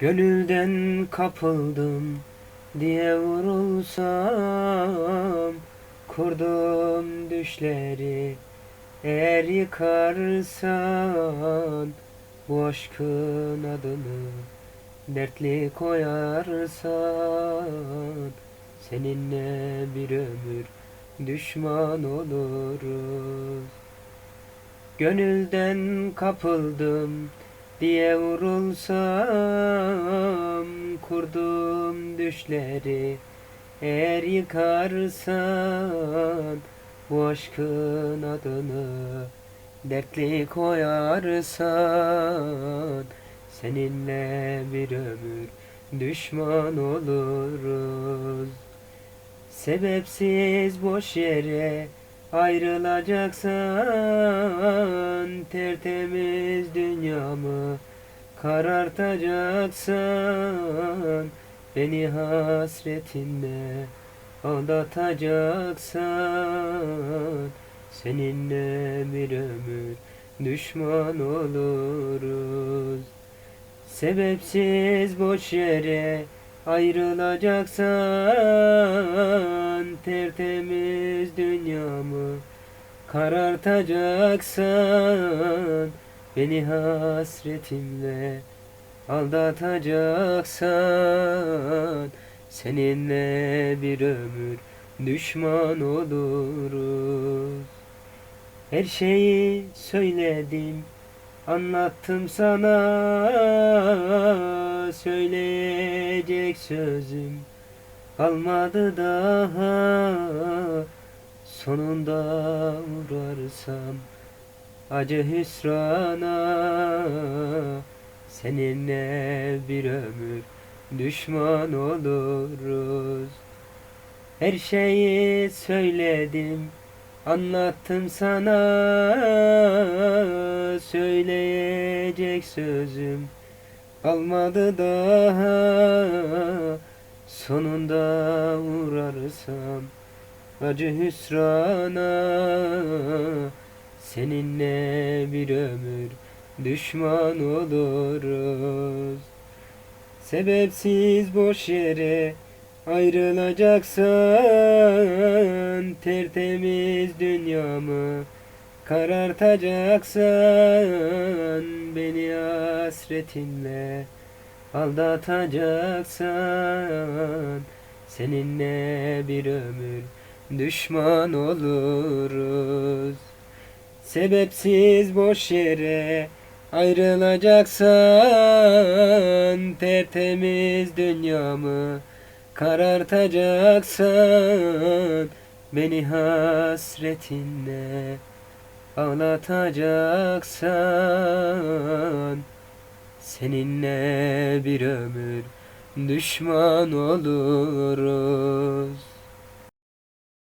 Gönülden kapıldım diye vurulsam Kurdum düşleri eğer yıkarsan Bu aşkın adını dertli koyarsan Seninle bir ömür düşman oluruz. Gönülden kapıldım diye vurulsam Kurdum düşleri eğer yıkarsan Bu aşkın adını dertli koyarsan Seninle bir ömür düşman oluruz. Sebepsiz boş yere ayrılacaksan Tertemiz dünyamı karartacaksan Beni hasretinle aldatacaksan Seninle bir ömür düşman oluruz. Sebepsiz boş yere ayrılacaksan Tertemiz dünyamı karartacaksan Beni hasretimle aldatacaksan Seninle bir ömür düşman oluruz. Her şeyi söyledim Anlattım sana söyleyecek sözüm kalmadı daha. Sonunda uğrarsam acı hüsrana seninle bir ömür düşman oluruz. Her şeyi söyledim Anlattım sana söyleyecek sözüm kalmadı daha. Sonunda uğrarsam acı hüsrana seninle bir ömür düşman oluruz. Sebepsiz boş yere Ayrılacaksan tertemiz dünyamı Karartacaksan beni hasretinle Aldatacaksan seninle bir ömür düşman oluruz. Sebepsiz boş yere ayrılacaksan tertemiz dünyamı Karartacaksan beni hasretinle ağlatacaksan Seninle bir ömür düşman oluruz